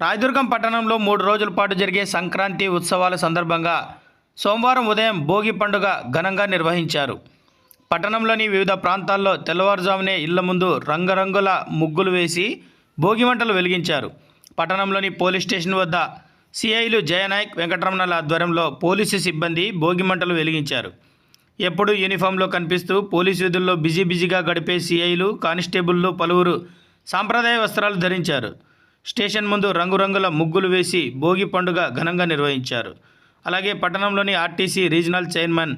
రాయదుర్గం పట్టణంలో మూడు రోజుల పాటు జరిగే సంక్రాంతి ఉత్సవాల సందర్భంగా సోమవారం ఉదయం భోగి పండుగ ఘనంగా నిర్వహించారు. పట్టణంలోని వివిధ ప్రాంతాల్లో తెల్లవారుజామునే ఇళ్ళ ముందు రంగురంగుల ముగ్గులు వేసి భోగి మంటలు వెలిగించారు. పట్టణంలోని పోలీస్ స్టేషన్ వద్ద సిఐలు జయనాయక్ వెంకటరమణల ఆధ్వర్యంలో పోలీసు సిబ్బంది భోగి మంటలు వెలిగించారు. ఎప్పుడు యూనిఫామ్లో కనిపిస్తూ పోలీసు విధుల్లో బిజీ బిజీగా గడిపే సిఐలు కానిస్టేబుల్లు పలువురు సాంప్రదాయ వస్త్రాలు ధరించారు. స్టేషన్ ముందు రంగురంగుల ముగ్గులు వేసి భోగి పండుగ ఘనంగా నిర్వహించారు అలాగే పట్టణంలోని ఆర్టీసీ రీజనల్ చైర్మన్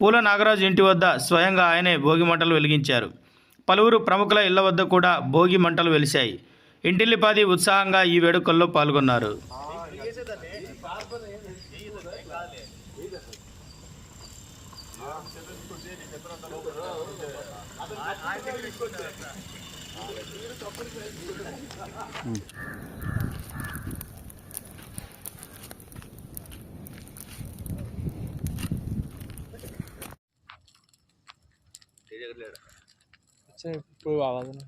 పూల నాగరాజు ఇంటి వద్ద స్వయంగా ఆయనే భోగి మంటలు వెలిగించారు పలువురు ప్రముఖుల ఇళ్ళ వద్ద కూడా భోగి మంటలు వెలిశాయి ఇంటిల్లిపాది ఉత్సాహంగా ఈ వేడుకల్లో పాల్గొన్నారు अच्छा कोई आवाज़ नहीं